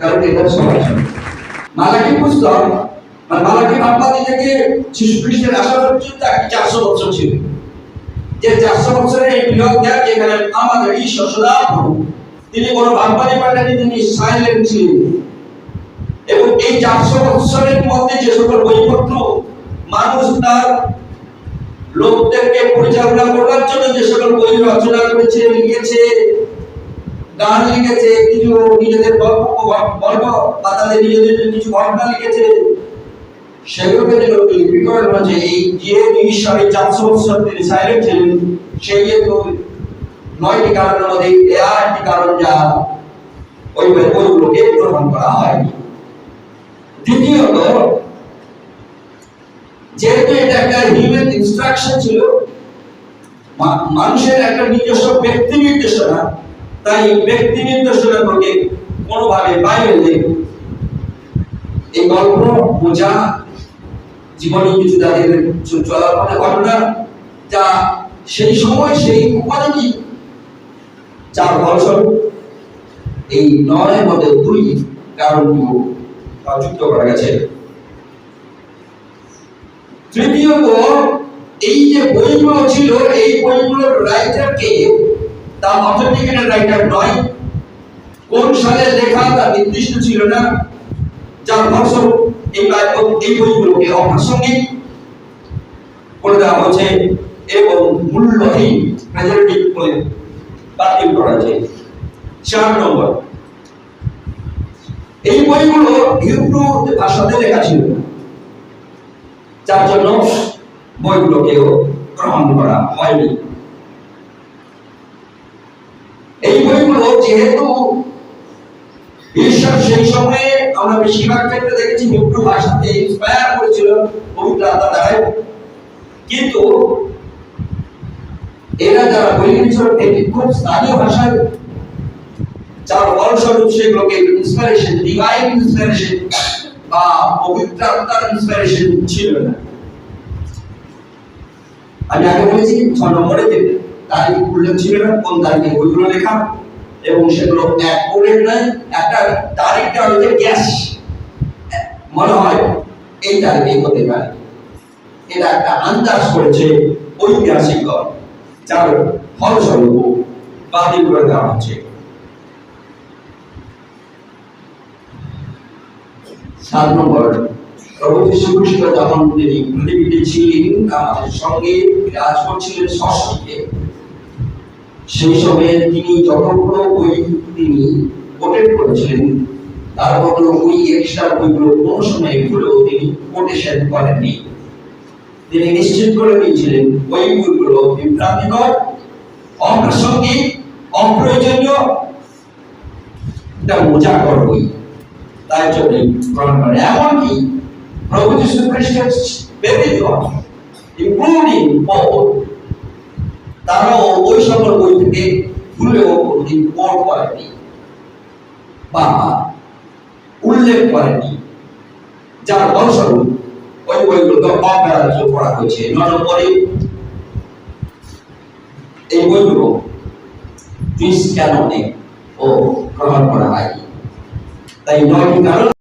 কারণ এটা মালাকি মানে মালাকি থেকে শিশু চারশো বছর ছিল। যে চারশো এই ত্যাগ যেখানে আমাদের তিনি কোনো ভাববাদী তিনি সাইলেন্ট ছিলেন। এবং এই চারশো বছরের মধ্যে যে সকল বইপত্র মানুষ তার লোকদেরকে পরিচালনা করার জন্য যে সকল বই রচনা করেছে, লিখেছে গান লিখেছে, কিছু নিজেদের গল্প গল্প নিজেদের কিছু ঘটনা লিখেছে। সেগুলোকে এই যে ঈশ্বর চারশো বছর তিনি সাইলেন্ট ছিলেন সেই যেহেতু নয়টি কারণের মধ্যে আটটি কারণ যা ওই বইগুলোকে গ্রহণ করা হয়নি দ্বিতীয়ত, যেহেতু এটা একটা হিউম্যান ইনস্ট্রাকশন ছিল মানুষের একটা নিজস্ব ব্যক্তি নির্দেশনা তাই ব্যক্তি নির্দেশনাগুলোকে কোনোভাবে বাইরে নেই এই গল্প বোঝা জীবনে কিছু তাদের চলার পথে ঘটনা যা সেই সময় সেই উপাদানই যার ফলস্বরূপ এই নয় মধ্যে দুই কারণগুলো যুক্ত করা গেছে। তৃতীয়ত, এই যে বইগুলো ছিল, এই বইগুলোর রাইটারকে তা অথেন্টিকেটেড রাইটার নয়। কোন সালে লেখা তা নির্দিষ্ট ছিল না। যার ফলস্বরূপ এই বাইবেল এই বইগুলোকে অপ্রাসঙ্গিক করে দেওয়া হয়েছে এবং মূল্যহীন প্রেজেন্টিভ বলে বাতিল করা হয়েছে। চার নম্বর। এই বইগুলো হিব্রু ভাষাতে লেখা ছিল। যার জন্য বইগুলোকেও গ্রহণ করা হয়নি এই বইগুলো যেহেতু ঈশ্বর সেই সময়ে আমরা বেশিরভাগ ক্ষেত্রে দেখেছি হিব্রু ভাষাতে ইন্সপায়ার করেছিল পবিত্র আত্মা দ্বারাই কিন্তু এরা যারা লিখেছিল এটি খুব স্থানীয় ভাষায় যার ফলস্বরূপ সেগুলোকে ইন্সপিরেশন ডিভাইন ইন্সপিরেশন বা পবিত্র আত্মার ইন্সপিরেশন ছিল না। আমি আগে বলেছি, ছ নম্বরে তারিখ উল্লেখ ছিল না, কোন তারিখে বইগুলো লেখা। এবং সেগুলো অ্যাকুরেট নয়। একটা তারিখটা হচ্ছে গ্যাস। মনে হয় এই তারিখে হতে পারে। এটা একটা আন্দাজ করেছে ঐতিহাসিকগণ যার ফলস্বরূপ বাতিল করে দেওয়া হচ্ছে। সাত নম্বর প্রভু যখন তিনি পৃথিবীতে ছিলেন আমাদের সঙ্গে বিরাজ করছিলেন ষষ্ঠীতে। সেই সময়ে তিনি যতগুলো বই তিনি কোটেট করেছিলেন, তার মধ্যে ওই এক্সট্রা বইগুলো কোনো সময় ভুলেও তিনি কোটেশন করেননি। তিনি নিশ্চিত করে দিয়েছিলেন, ওই বইগুলো বিভ্রান্তিকর, অপ্রাসঙ্গিক, অপ্রয়োজনীয় বই। তাই জন্য গ্রহণ করে। এমনকি প্রভু যীশু খ্রিস্টের ব্যতীত ইনক্লুডিং তারাও ওই সকল থেকে ভুলেও কোনোদিন কোট করেনি বা উল্লেখ করেনি। যার ফলস্বরূপ ওই বইগুলোকে অগ্রাহ্য করা হয়েছে। নয় নম্বরে এই বইগুলো টুইস ক্যাননে ও গ্রহণ করা হয়নি। তাই নয়টি কারণ